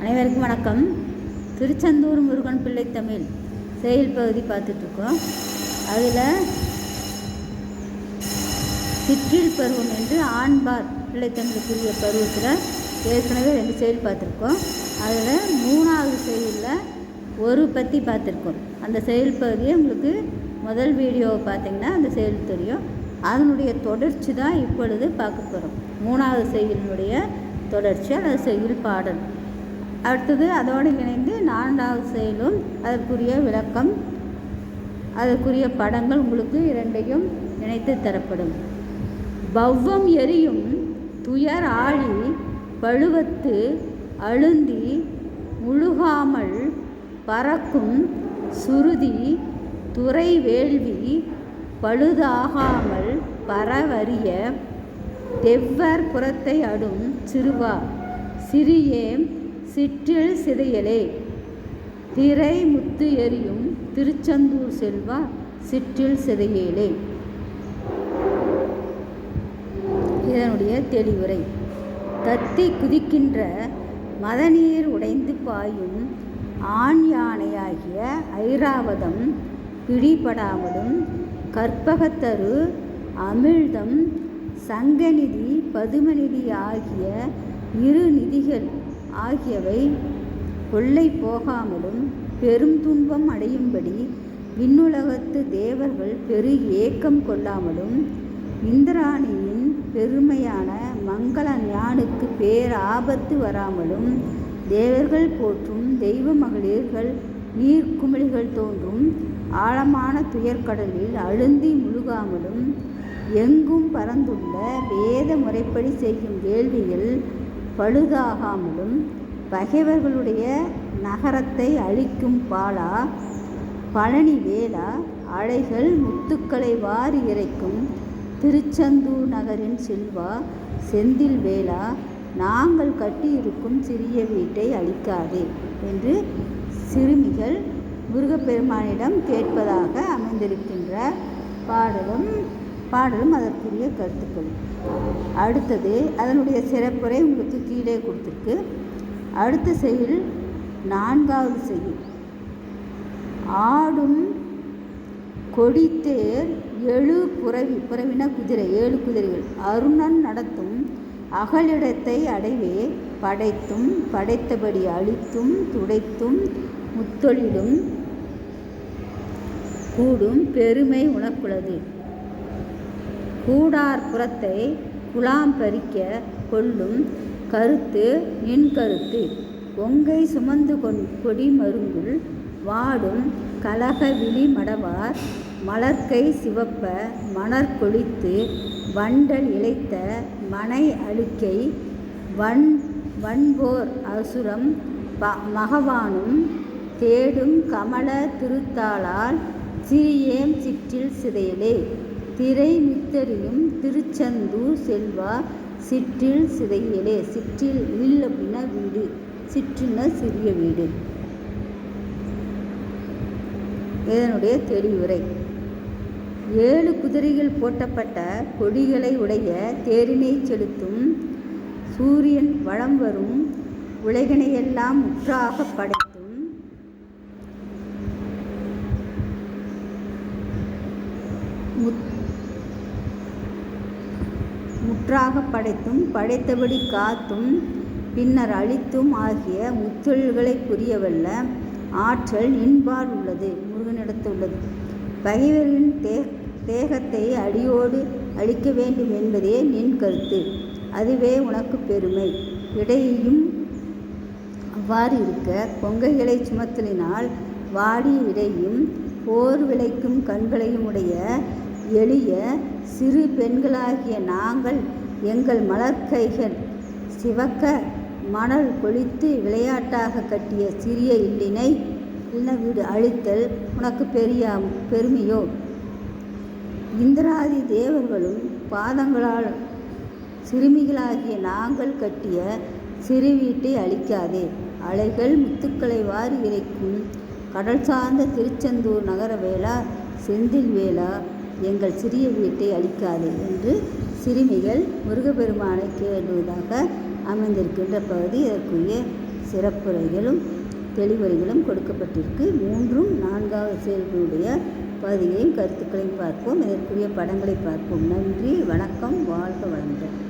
அனைவருக்கும் வணக்கம். திருச்செந்தூர் முருகன் பிள்ளை தமிழ் செயல் பகுதி பார்த்துட்ருக்கோம். அதில் சிற்றில் பருவம் என்று ஆண்பார் பிள்ளைத்தமிழுக்குரிய பருவத்தில் ஏற்கனவே ரெண்டு செயல் பார்த்துருக்கோம். அதில் மூணாவது செயலில் ஒரு பற்றி பார்த்துருக்கோம். அந்த செயல் பகுதியை உங்களுக்கு முதல் வீடியோவை பார்த்தீங்கன்னா அந்த செயல் தெரியும். அதனுடைய தொடர்ச்சி தான் இப்பொழுது பார்க்க போகிறோம் மூணாவது செயலினுடைய தொடர்ச்சி அல்லது செயல் பாடல். அடுத்தது அதோடு இணைந்து நான்காவது செயலும் அதற்குரிய விளக்கம் அதற்குரிய படங்கள் உங்களுக்கு இரண்டையும் இணைத்து தரப்படும். பவ்வம் எரியும் துயர் ஆழி பழுவத்து அழுந்தி முழுகாமல் பறக்கும் சுருதி துறை வேள்வி பழுதாகாமல் பரவரிய தெவ்வர் புறத்தை அடும் சிறுவா சிறியே சிற்றில் சிதையலே. திரை முத்து எரியும் திருச்செந்தூர் செல்வா சிற்றில் சிதையலே. இதனுடைய தெளிவுரை. தத்தி குதிக்கின்ற மதநீர் உடைந்து பாயும் ஆண் யானையாகிய ஐராவதம் பிடிபடாமலும் கற்பகத்தரு அமிழ்தம் சங்கநிதி பதுமநிதி ஆகிய இரு நிதிகள் ஆகியவை கொள்ளை போகாமலும் பெரும் துன்பம் அடையும்படி விண்ணுலகத்து தேவர்கள் பெரு ஏக்கம் கொள்ளாமலும் இந்திராணியின் பெருமையான மங்கள ஞானுக்கு பேராபத்து வராமலும் தேவர்கள் போற்றும் தெய்வ மகளிர்கள் நீர்க்குமிழிகள் தோன்றும் ஆழமான துயர்கடலில் அழுந்தி முழுகாமலும் எங்கும் பறந்துள்ள வேத முறைப்படி செய்யும் வேள்வியில் பழுதாகாமலும் பகைவர்களுடைய நகரத்தை அழிக்கும் பாலா பழனி வேலா அலைகள் முத்துக்களை வாரி இறைக்கும் திருச்செந்தூர் நகரின் செல்வா செந்தில் வேளா நாங்கள் கட்டியிருக்கும் சிறிய வீட்டை அழிக்காதே என்று சிறுமிகள் முருகப்பெருமானிடம் கேட்பதாக அமைந்திருக்கின்ற பாடலும் பாடலும் அதற்குரிய கருத்துக்கள். அடுத்தது அதனுடைய சிறப்புரை உங்களுக்கு கீழே கொடுத்துருக்கு. அடுத்த செயல் நான்காவது செயல். ஆடும் கொடித்தேர் எழு புறவி புறவின குதிரை ஏழு குதிரைகள். அருணன் நடத்தும் அகலிடத்தை அடைவே படைத்தும் படைத்தபடி அழித்தும் துடைத்தும் முத்தொழிலும் கூடும் பெருமை உனக்குள்ளது கூடார் புறத்தை குலாம் பறிக்க கொள்ளும் கருத்து நின் கருத்து. ஒங்கை சுமந்து கொண் கொடி மருங்குள் வாடும் கலக விழி மடவார் மலர்க்கை சிவப்ப மணர் கொளித்து வண்டல் இழைத்த மனை அழுக்கை வன் வன்போர் அசுரம் ப மகவானும் தேடும் கமல திருத்தாளால் சிறியேம் சிற்றில் சிதையலே. திரை மித்தரிலும் திருச்செந்தூர் செல்வா சிற்றில் சிதையலே. சிற்றில் இல் அப்படின்னா வீடு. சிற்றுனா சிறிய வீடு. இதனுடைய தெளிவுரை ஏழு குதிரைகள் போட்டப்பட்ட கொடிகளை உடைய தேரினை செலுத்தும் சூரியன் வளம் வரும் உலகினையெல்லாம் முற்றாக படை முற்றாக படைத்தும் படைத்தபடி காத்தும் பின்னர் அழித்தும் ஆகிய முத்தொழில்களை புரியவல்ல ஆற்றல் நின்பால் உள்ளது முருகனிடத்து உள்ளது. பகைவரின் தே தேகத்தை அடியோடு அழிக்க வேண்டும் என்பதே நின் கருத்து. அதுவே உனக்கு பெருமை. இடையையும் அவ்வாறு இருக்க கொங்கைகளை சுமத்தலினால் வாடி இடையும் போர் விளைக்கும் கண்களையும் உடைய எளிய சிறு பெண்களாகிய நாங்கள் எங்கள் மலர்க்கைகள் சிவக்க மணல் கொளித்து விளையாட்டாக கட்டிய சிறிய இல்லினை இல்ல வீடு அழித்தல் உனக்கு பெரிய பெருமையோ? இந்திராதி தேவர்களும் பாதங்களால் சிறுமிகளாகிய நாங்கள் கட்டிய சிறு வீட்டை அழிக்காதே. அலைகள் முத்துக்களை வாரி இறைக்கும் கடல் சார்ந்த திருச்செந்தூர் நகர வேளா செந்தில் வேளா எங்கள் சிறிய வீட்டை அழிக்காதே என்று சிறுமிகள் முருகப்பெருமானை கேள்வதாக அமைந்திருக்கின்ற பகுதி. இதற்குரிய சிறப்புரைகளும் தெளிவுரைகளும் கொடுக்கப்பட்டிருக்கு. மூன்றும் நான்காவது செயல்களுடைய பகுதிகளையும் கருத்துக்களையும் பார்ப்போம். இதற்குரிய படங்களை பார்ப்போம். நன்றி வணக்கம் வாழ்க வளங்கள்